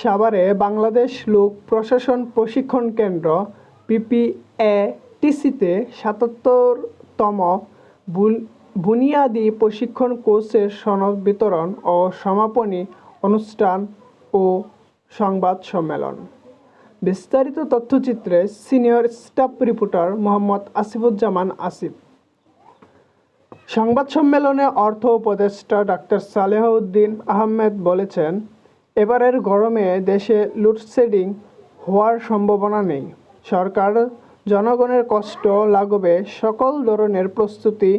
সাভারে বাংলাদেশ লোক প্রশাসন প্রশিক্ষণ কেন্দ্র বিপিএটিসিতে সাতাত্তরতম বুনিয়াদী প্রশিক্ষণ কোর্সের সনদ বিতরণ ও সমাপনী অনুষ্ঠান ও সংবাদ সম্মেলন। বিস্তারিত তথ্যচিত্রে senior staff reporter Mohammad Asifuzzaman Asif. সংবাদ সম্মেলনে অর্থ উপদেষ্টা ডাক্তার সালেহ উদ্দিন আহমেদ বলেছেন এবারের গরমে দেশে লোডশেডিং হওয়ার সম্ভাবনা নেই। সরকার জনগণের কষ্ট লাঘবে সকল ধরনের প্রস্তুতি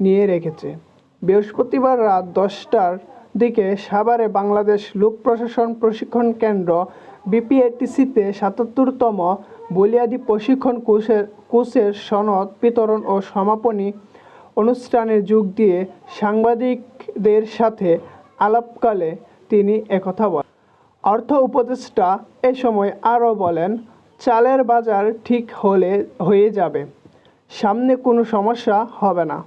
নিয়ে রেখেছে। বৃহস্পতিবার রাত দশটার দিকে সাভারে বাংলাদেশ লোক প্রশাসন প্রশিক্ষণ কেন্দ্র বিপিএটিসিতে সাতাত্তরতম বলিয়াদি প্রশিক্ষণ কোর্সের কোর্সের সনদ বিতরণ ও সমাপনী অনুষ্ঠানে যোগ দিয়ে সাংবাদিকদের সাথে আলাপকালে তিনি একথা বলেন। অর্থ উপদেষ্টা এ সময় আরও বলেন, চালের বাজার ঠিক হলে, হয়ে যাবে। সামনে কোনো সমস্যা হবে না।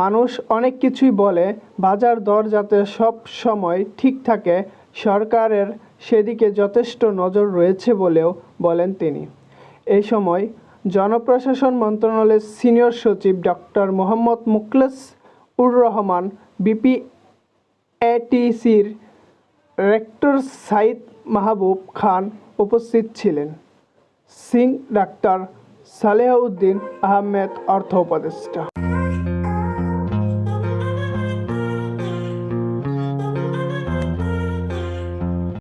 মানুষ অনেক কিছুই বলে, বাজার দর যাতে সব সময় ঠিক থাকে, সরকারের সেদিকে যথেষ্ট নজর রয়েছে বলেও বলেন তিনি। এই সময় জনপ্রশাসন মন্ত্রণালয়ের সিনিয়র সচিব ডক্টর মোহাম্মদ মুকলেস উর রহমান, বিপি এটিসির রেক্টর সাইদ মাহবুব খান উপস্থিত ছিলেন। সিং ডাক্তার সালেহউদ্দিন আহমেদ অর্থ উপদেষ্টা।